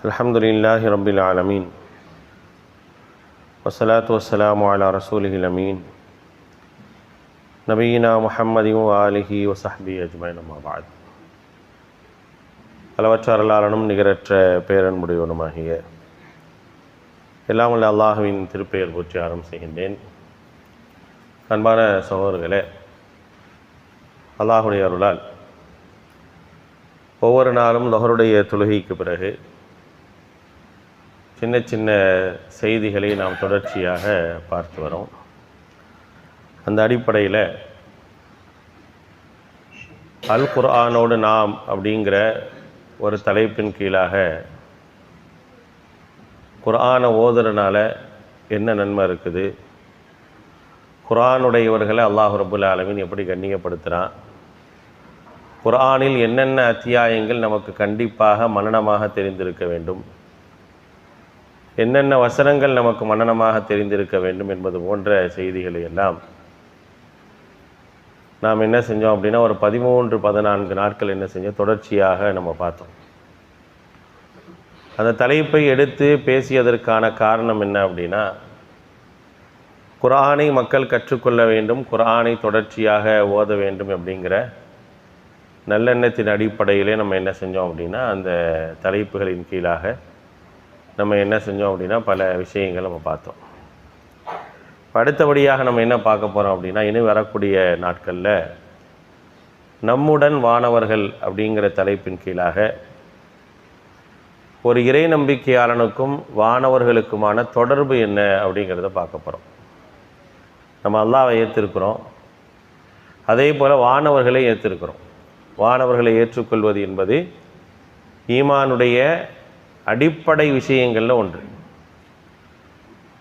அலமதுல்லாஹி ரபில் ஆலமீன் வசலாத்து வசலாம் அலா ரசூலிஹில் அமீன் நபீனா முஹம்மதி ஆலிஹி வசஹபி அஜ்மைன் அம்மாபாத் அளவற்ற அருளாளனும் நிகரற்ற பேரன்புடையவனுமாகிய எல்லாம் உள்ள அல்லாஹுவின் திருப்பெயர் போற்றி ஆரம்பம் செய்கின்றேன் அன்பான சகோதரர்களே அல்லாஹுடைய அருளால் ஒவ்வொரு நாளும் நுகருடைய தொழுகைக்கு பிறகு சின்ன சின்ன செய்திகளை நாம் தொடர்ச்சியாக பார்த்து வரோம். அந்த அடிப்படையில் அல் குர்ஆனோடு நாம் அப்படிங்கிற ஒரு தலைப்பின் கீழாக குர்ஆனை ஓதுறனால என்ன நன்மை இருக்குது? குரானுடையவர்களை அல்லாஹ் ரபுல் ஆலமின் எப்படி கண்ணியப்படுத்துகிறான் குர்ஆனில் என்னென்ன அத்தியாயங்கள் நமக்கு கண்டிப்பாக மனநமாக தெரிந்திருக்க வேண்டும்? என்னென்ன வசனங்கள் நமக்கு மன்னனமாக தெரிந்திருக்க வேண்டும் என்பது போன்ற செய்திகளை எல்லாம் நாம் என்ன செஞ்சோம் அப்படின்னா ஒரு பதிமூன்று பதினான்கு நாட்கள் என்ன செஞ்சோம்? தொடர்ச்சியாக நம்ம பார்த்தோம். அந்த தலைப்பை எடுத்து பேசியதற்கான காரணம் என்ன அப்படின்னா குர்ஆனை மக்கள் கற்றுக்கொள்ள வேண்டும் குரானை தொடர்ச்சியாக ஓத வேண்டும் அப்படிங்கிற நல்லெண்ணத்தின் அடிப்படையிலே நம்ம என்ன செஞ்சோம் அப்படின்னா அந்த தலைப்புகளின் கீழாக நம்ம என்ன செஞ்சோம் அப்படின்னா பல விஷயங்கள் நம்ம பார்த்தோம். அடுத்தபடியாக நம்ம என்ன பார்க்க போகிறோம் அப்படின்னா இனி வரக்கூடிய நாட்களில் நம்முடன் வானவர்கள் அப்படிங்கிற தலைப்பின் கீழாக ஒரு இறை நம்பிக்கையாளனுக்கும் வானவர்களுக்குமான தொடர்பு என்ன அப்படிங்கிறத பார்க்க போகிறோம் நம்ம அல்லாவை ஏற்றிருக்கிறோம் அதே போல் வானவர்களை ஏற்றிருக்கிறோம் வானவர்களை ஏற்றுக்கொள்வது என்பது ஈமானுடைய அடிப்படை விஷயங்களில் ஒன்று.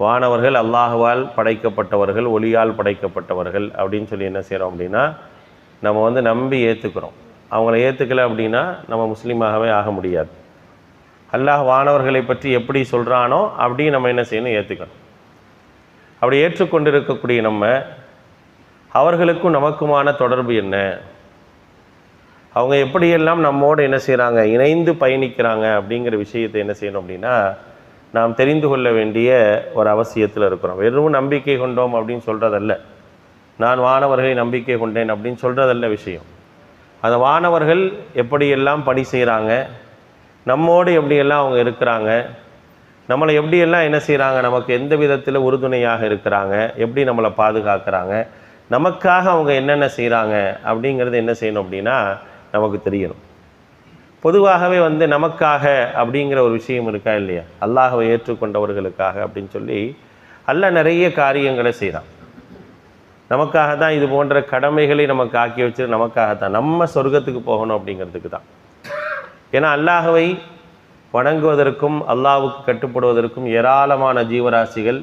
வானவர்கள் அல்லாஹுவால் படைக்கப்பட்டவர்கள் ஒளியால் படைக்கப்பட்டவர்கள் அப்படின்னு சொல்லி என்ன செய்கிறோம் அப்படின்னா நம்ம வந்து நம்பி ஏற்றுக்கிறோம் அவங்கள ஏற்றுக்கலை அப்படின்னா நம்ம முஸ்லீமாகவே ஆக முடியாது. அல்லாஹ் வானவர்களை பற்றி எப்படி சொல்கிறானோ அப்படி நம்ம என்ன செய்யணும் ஏற்றுக்கணும் அப்படி ஏற்றுக்கொண்டிருக்கக்கூடிய நம்ம அவர்களுக்கும் நமக்குமான தொடர்பு என்ன? அவங்க எப்படியெல்லாம் நம்மோடு என்ன செய்கிறாங்க இணைந்து பயணிக்கிறாங்க அப்படிங்கிற விஷயத்தை என்ன செய்யணும் அப்படின்னா நாம் தெரிந்து கொள்ள வேண்டிய ஒரு அவசியத்தில் இருக்கிறோம். வெறும் நம்பிக்கை கொண்டோம் அப்படின்னு சொல்கிறதல்ல நான் வானவர்களை நம்பிக்கை கொண்டேன் அப்படின்னு சொல்கிறதல்ல விஷயம். அந்த வானவர்கள் எப்படியெல்லாம் பணி செய்கிறாங்க நம்மோடு எப்படியெல்லாம் அவங்க இருக்கிறாங்க? நம்மளை எப்படியெல்லாம் என்ன செய்கிறாங்க நமக்கு எந்த விதத்தில் உறுதுணையாக இருக்கிறாங்க? எப்படி நம்மளை பாதுகாக்கிறாங்க? நமக்காக அவங்க என்னென்ன செய்கிறாங்க அப்படிங்கிறது என்ன செய்யணும் அப்படின்னா நமக்கு தெரியணும். பொதுவாகவே வந்து நமக்காக அப்படிங்கிற ஒரு விஷயம் இருக்கா இல்லையா? அல்லாஹவை ஏற்றுக்கொண்டவர்களுக்காக அப்படின்னு சொல்லி அல்ல நிறைய காரியங்களை செய்கிறான் நமக்காக தான் இது போன்ற கடமைகளை நமக்கு ஆக்கி வச்சு நமக்காக தான். நம்ம சொர்க்கத்துக்கு போகணும் அப்படிங்கிறதுக்கு தான். ஏன்னா அல்லாஹவை வணங்குவதற்கும் அல்லாவுக்கு கட்டுப்படுவதற்கும் ஏராளமான ஜீவராசிகள்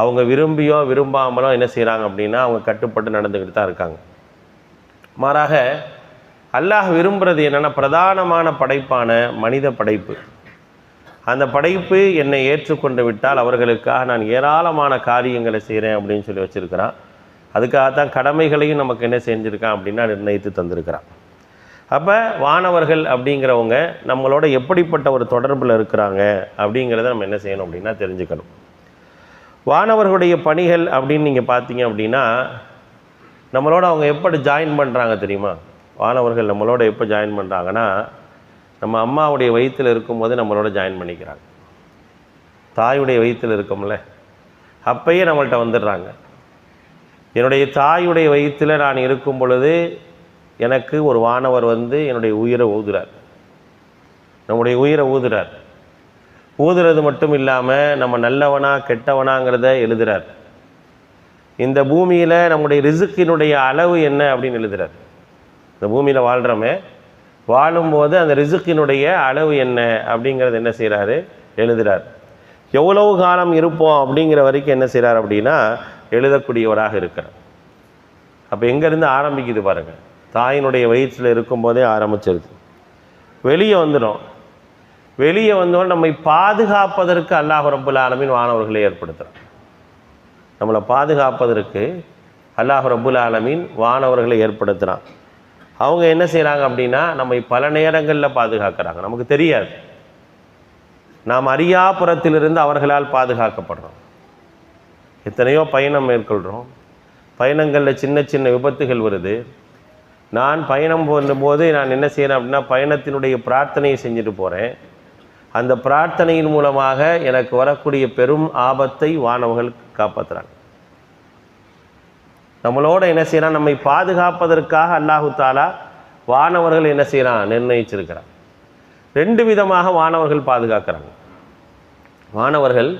அவங்க விரும்பியோ விரும்பாமலோ என்ன செய்கிறாங்க அப்படின்னா அவங்க கட்டுப்பட்டு நடந்துக்கிட்டு தான் இருக்காங்க. மாறாக அல்லாஹ் விரும்புகிறது என்னென்னா பிரதானமான படைப்பான மனித படைப்பு. அந்த படைப்பு என்னை ஏற்றுக்கொண்டு விட்டால் அவர்களுக்காக நான் ஏராளமான காரியங்களை செய்கிறேன் அப்படின்னு சொல்லி வச்சுருக்கிறான். அதுக்காகத்தான் கடமைகளையும் நமக்கு என்ன செஞ்சுருக்கான் அப்படின்னா நிர்ணயித்து தந்திருக்கிறான். அப்போ வானவர்கள் அப்படிங்கிறவங்க நம்மளோட எப்படிப்பட்ட ஒரு தொடர்பில் இருக்கிறாங்க அப்படிங்கிறத நம்ம என்ன செய்யணும் அப்படின்னா தெரிஞ்சுக்கணும். வானவர்களுடைய பணிகள் அப்படின்னு நீங்கள் பார்த்தீங்க அப்படின்னா நம்மளோட அவங்க எப்படி ஜாயின் பண்ணுறாங்க தெரியுமா? வானவர்கள் நம்மளோட எப்போ ஜாயின் பண்ணுறாங்கன்னா நம்ம அம்மாவுடைய வயிற்றில் இருக்கும்போது நம்மளோட ஜாயின் பண்ணிக்கிறாங்க. தாயுடைய வயிற்றில் இருக்கோம்ல அப்பயே நம்மள்கிட்ட வந்துடுறாங்க. என்னுடைய தாயுடைய வயிற்றில் நான் இருக்கும் பொழுது எனக்கு ஒரு வானவர் வந்து என்னுடைய உயிரை ஊதுறார். நம்முடைய உயிரை ஊதுறார். ஊதுறது மட்டும் இல்லாமல் நம்ம நல்லவனா கெட்டவனாங்கிறத எழுதுறார். இந்த பூமியில் நம்முடைய ரிசுக்கினுடைய அளவு என்ன அப்படின்னு எழுதுறார். இந்த பூமியில் வாழ்கிறோமே வாழும்போது அந்த ரிசுக்கினுடைய அளவு என்ன அப்படிங்கிறது என்ன செய்கிறாரு எழுதுகிறார் எவ்வளவு காலம் இருப்போம் அப்படிங்கிற வரைக்கும் என்ன செய்கிறார் அப்படின்னா எழுதக்கூடியவராக இருக்கிறார். அப்போ எங்கேருந்து ஆரம்பிக்குது பாருங்கள் தாயினுடைய வயிற்றில் இருக்கும்போதே ஆரம்பிச்சிருது. வெளியே வந்துடும். வெளியே வந்தோம் நம்மை பாதுகாப்பதற்கு அல்லாஹ் ரபுல் ஆலமின் வானவர்களை ஏற்படுத்துகிறான் நம்மளை பாதுகாப்பதற்கு அல்லாஹ் ரபுல் ஆலமீன் வானவர்களை ஏற்படுத்துகிறான் அவங்க என்ன செய்கிறாங்க அப்படின்னா நம்மை பல நேரங்களில் பாதுகாக்கிறாங்க. நமக்கு தெரியாது. நாம் அறியாப்புறத்திலிருந்து அவர்களால் பாதுகாக்கப்படுறோம். எத்தனையோ பயணம் மேற்கொள்கிறோம் பயணங்களில் சின்ன சின்ன விபத்துகள் வருது. நான் பயணம் போது நான் என்ன செய்கிறேன் அப்படின்னா பயணத்தினுடைய பிரார்த்தனையை செஞ்சுட்டு போகிறேன் அந்த பிரார்த்தனையின் மூலமாக எனக்கு வரக்கூடிய பெரும் ஆபத்தை வானவர்கள் காப்பாற்றுறாங்க நம்மளோட என்ன செய்கிறான் நம்மை பாதுகாப்பதற்காக அல்லாஹு தாலா வானவர்கள் என்ன செய்கிறான் நிர்ணயிச்சிருக்கிறான். ரெண்டு விதமாக வானவர்கள் பாதுகாக்கிறாங்க. வானவர்கள்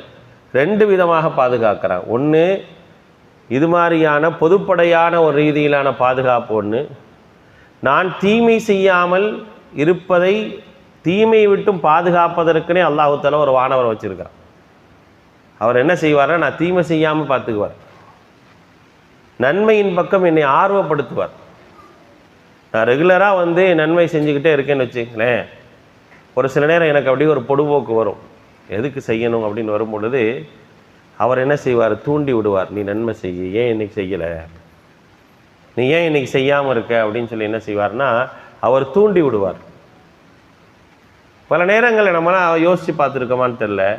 ரெண்டு விதமாக பாதுகாக்கிறாங்க. ஒன்று இது மாதிரியான பொதுப்படையான ஒரு ரீதியிலான பாதுகாப்பு ஒன்று நான் தீமை செய்யாமல் இருப்பதை தீமையை விட்டும் பாதுகாப்பதற்குனே அல்லாஹு தாலா ஒரு வானவர் வச்சுருக்கிறான். அவர் என்ன செய்வார்னா நான் தீமை செய்யாமல் பார்த்துக்குவார். நன்மையின் பக்கம் என்னை ஆர்வப்படுத்துவார். நான் ரெகுலராக வந்து நன்மை செஞ்சுக்கிட்டே இருக்கேன்னு வச்சுங்களேன் ஒரு சில நேரம் எனக்கு அப்படியே ஒரு பொடுபோக்கு வரும். எதுக்கு செய்யணும் அப்படின்னு வரும் பொழுது அவர் என்ன செய்வார்? தூண்டி விடுவார். நீ நன்மை செய்ய. ஏன் இன்னைக்கு செய்யலை? நீ ஏன் இன்னைக்கு செய்யாமல் இருக்க? அப்படின்னு சொல்லி என்ன செய்வார்னா அவர் தூண்டி விடுவார். பல நேரங்களில் நம்மளாம் யோசித்து பார்த்துருக்கோமான்னு தெரில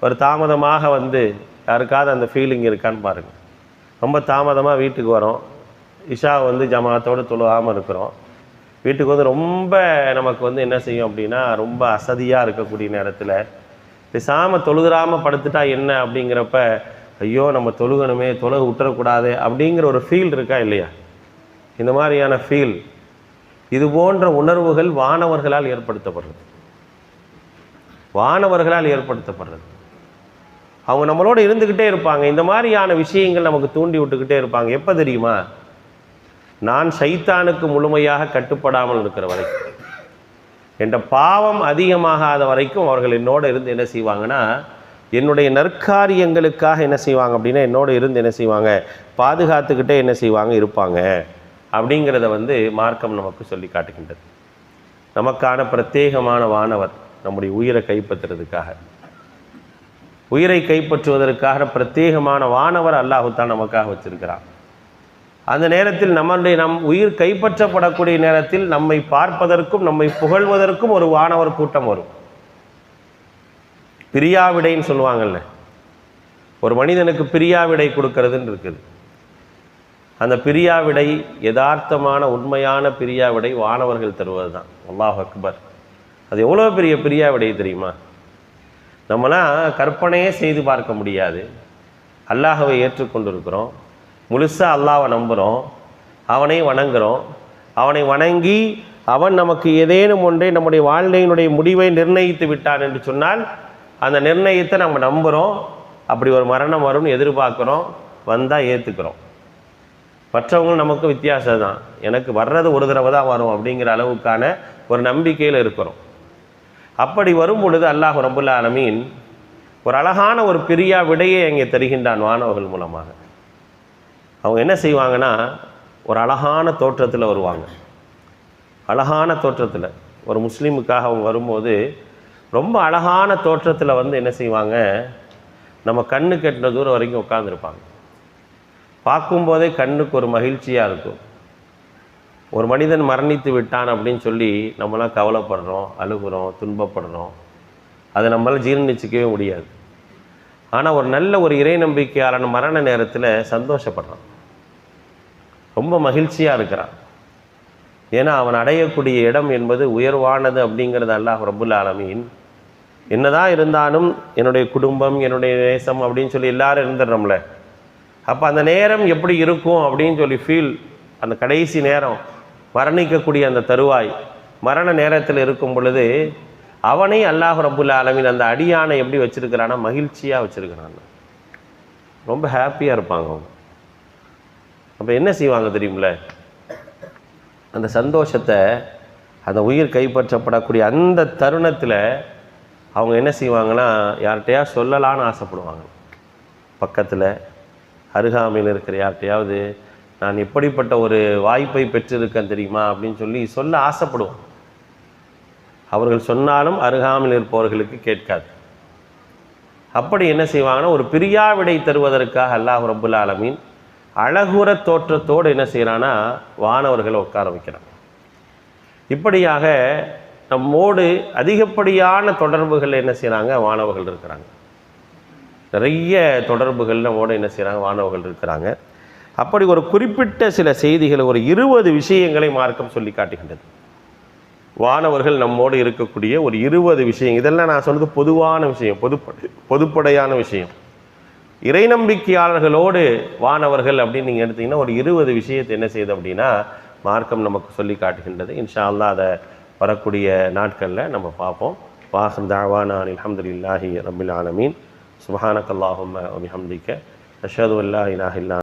ஒரு தாமதமாக வந்து யாருக்காவது அந்த ஃபீலிங் இருக்கான்னு பாருங்கள் ரொம்ப தாமதமாக வீட்டுக்கு வரோம். இஷா வந்து ஜமாத்தோடு தொழுகாமல் இருக்கிறோம். வீட்டுக்கு வந்து ரொம்ப நமக்கு வந்து என்ன செய்யும் அப்படின்னா ரொம்ப அசதியாக இருக்கக்கூடிய நேரத்தில் பேசாமல் தொழுகிறாமல் படுத்துட்டா என்ன அப்படிங்கிறப்ப ஐயோ நம்ம தொழுகணுமே தொழுக விட்டுறக்கூடாது அப்படிங்கிற ஒரு ஃபீல் இருக்கா இல்லையா? இந்த மாதிரியான ஃபீல் இது போன்ற உணர்வுகள் வானவர்களால் ஏற்படுத்தப்படுறது. வானவர்களால் ஏற்படுத்தப்படுறது. அவங்க நம்மளோட இருந்துக்கிட்டே இருப்பாங்க. இந்த மாதிரியான விஷயங்கள் நமக்கு தூண்டி விட்டுக்கிட்டே இருப்பாங்க. எப்போ தெரியுமா? நான் சைத்தானுக்கு முழுமையாக கட்டுப்படாமல் இருக்கிற வரைக்கும். என்ற பாவம் அதிகமாகாத வரைக்கும் அவர்கள் என்னோட இருந்து என்ன செய்வாங்கன்னா என்னுடைய நற்காரியங்களுக்காக என்ன செய்வாங்க அப்படின்னா என்னோட இருந்து என்ன செய்வாங்க? பாதுகாத்துக்கிட்டே என்ன செய்வாங்க? இருப்பாங்க. அப்படிங்கிறத வந்து மார்க்கம் நமக்கு சொல்லி காட்டுகின்றது. நமக்கான பிரத்யேகமான வானவர் நம்முடைய உயிரை கைப்பற்றுறதுக்காக. உயிரை கைப்பற்றுவதற்காக பிரத்யேகமான வானவர் அல்லாஹுத்தான் நமக்காக வச்சிருக்கிறான் அந்த நேரத்தில் நம்மளுடைய நம் உயிர் கைப்பற்றப்படக்கூடிய நேரத்தில் நம்மை பார்ப்பதற்கும் நம்மை புகழ்வதற்கும் ஒரு வானவர் கூட்டம் வரும். பிரியாவிடைன்னு சொல்லுவாங்கல்ல. ஒரு மனிதனுக்கு பிரியாவிடை கொடுக்கறதுன்னு இருக்குது. அந்த பிரியாவிடை யதார்த்தமான உண்மையான பிரியாவிடை வானவர்கள் தருவது தான் அல்லாஹ் அக்பர். அது எவ்வளோ பெரிய பிரியாவிடை தெரியுமா? நம்மளாம் கற்பனையே செய்து பார்க்க முடியாது. அல்லாஹவை ஏற்றுக்கொண்டிருக்கிறோம். முழுசாக அல்லாவை நம்புகிறோம் அவனை வணங்குகிறோம் அவனை வணங்கி அவன் நமக்கு ஏதேனும் ஒன்றை நம்முடைய வாழ்க்கையினுடைய முடிவை நிர்ணயித்து விட்டான் என்று சொன்னால் அந்த நிர்ணயத்தை நம்ம நம்புகிறோம் அப்படி ஒரு மரணம் வரும்னு எதிர்பார்க்குறோம். வந்தால் ஏற்றுக்கிறோம் மற்றவங்களும் நமக்கு வித்தியாசம் தான் எனக்கு வர்றது ஒரு தடவை தான் வரும் அப்படிங்கிற அளவுக்கான ஒரு நம்பிக்கையில் இருக்கிறோம். அப்படி வரும் பொழுது அல்லாஹ் ரபுல் ஆலமீன் ஒரு அழகான ஒரு பிரியா விடையை அங்கே தருகின்றான் வானவர்கள் மூலமாக. அவங்க என்ன செய்வாங்கன்னா ஒரு அழகான தோற்றத்தில் வருவாங்க. அழகான தோற்றத்தில். ஒரு முஸ்லீமுக்காக அவங்க வரும்போது ரொம்ப அழகான தோற்றத்தில் வந்து என்ன செய்வாங்க நம்ம கண்ணு கெட்டின தூரம் வரைக்கும் உட்காந்துருப்பாங்க பார்க்கும்போதே கண்ணுக்கு ஒரு மகிழ்ச்சியாக இருக்கும். ஒரு மனிதன் மரணித்து விட்டான் அப்படின்னு சொல்லி நம்மளாம் கவலைப்படுறோம் அழுகுறோம் துன்பப்படுறோம். அதை நம்மளால் ஜீரணிச்சிக்கவே முடியாது. ஆனால் ஒரு நல்ல ஒரு இறை நம்பிக்கையாளன் மரண நேரத்தில் சந்தோஷப்படுறான். ரொம்ப மகிழ்ச்சியாக இருக்கிறான். ஏன்னா அவன் அடையக்கூடிய இடம் என்பது உயர்வானது அப்படிங்கிறது அல்லாஹ் ரபுல் ஆலமீன். என்னதான் இருந்தாலும் என்னுடைய குடும்பம் என்னுடைய நேசம் அப்படின்னு சொல்லி எல்லாரும் இருந்துடுறோம்ல. அப்போ அந்த நேரம் எப்படி இருக்கும் அப்படின்னு சொல்லி ஃபீல் அந்த கடைசி நேரம். மரணிக்கக்கூடிய அந்த தருவாய் மரண நேரத்தில் இருக்கும் பொழுது அவனை அல்லாஹ் ரபுல்லா ஆலமீன் அந்த அடியானை எப்படி வச்சிருக்கிறான்னா மகிழ்ச்சியாக வச்சுருக்கிறான். ரொம்ப ஹாப்பியாக இருப்பாங்க அவங்க. அப்போ என்ன செய்வாங்க தெரியுமில்ல? அந்த சந்தோஷத்தை அந்த உயிர் கைப்பற்றப்படக்கூடிய அந்த தருணத்தில் அவங்க என்ன செய்வாங்கன்னா யார்கிட்டையா சொல்லலான்னு ஆசைப்படுவாங்க. பக்கத்தில் அருகாமையில் இருக்கிற யார்கிட்டையாவது நான் எப்படிப்பட்ட ஒரு வாய்ப்பை பெற்றிருக்கேன் தெரியுமா அப்படின்னு சொல்லி சொல்ல ஆசைப்படுவோம். அவர்கள் சொன்னாலும் அருகாமல் இருப்பவர்களுக்கு கேட்காது. அப்படி என்ன செய்வாங்கன்னா ஒரு பிரியா விடை தருவதற்காக அல்லாஹ் ரபுல் ஆலமீன் அழகுற தோற்றத்தோடு என்ன செய்கிறான்னா வானவர்களை உட்கார வைக்கிறான். இப்படியாக நம்மோடு அதிகப்படியான தொடர்புகள் என்ன செய்கிறாங்க வானவர்கள் இருக்கிறாங்க. நிறைய தொடர்புகள் நம்மோடு என்ன செய்கிறாங்க வானவர்கள் இருக்கிறாங்க. அப்படி ஒரு குறிப்பிட்ட சில செய்திகளை ஒரு இருபது விஷயங்களை மார்க்கம் சொல்லி காட்டுகின்றது. வானவர்கள் நம்மோடு இருக்கக்கூடிய ஒரு இருபது விஷயம். இதெல்லாம் நான் சொன்னது பொதுவான விஷயம் பொதுப்படை பொதுப்படையான விஷயம். இறை நம்பிக்கையாளர்களோடு வானவர்கள் அப்படின்னு நீங்கள் எடுத்தீங்கன்னா ஒரு இருபது விஷயத்தை என்ன செய்யுது அப்படின்னா மார்க்கம் நமக்கு சொல்லி காட்டுகின்றது. இன்ஷா அல்லா அதை வரக்கூடிய நாட்களில் நம்ம பார்ப்போம். வாஹம் தாவானா அல்ஹம்துலில்லாஹி ரபில் ஆலமீன். சுபஹானக்கல்லாஹும் வபிஹம்திக்க அஷ்ஹது அல்லா இலாஹ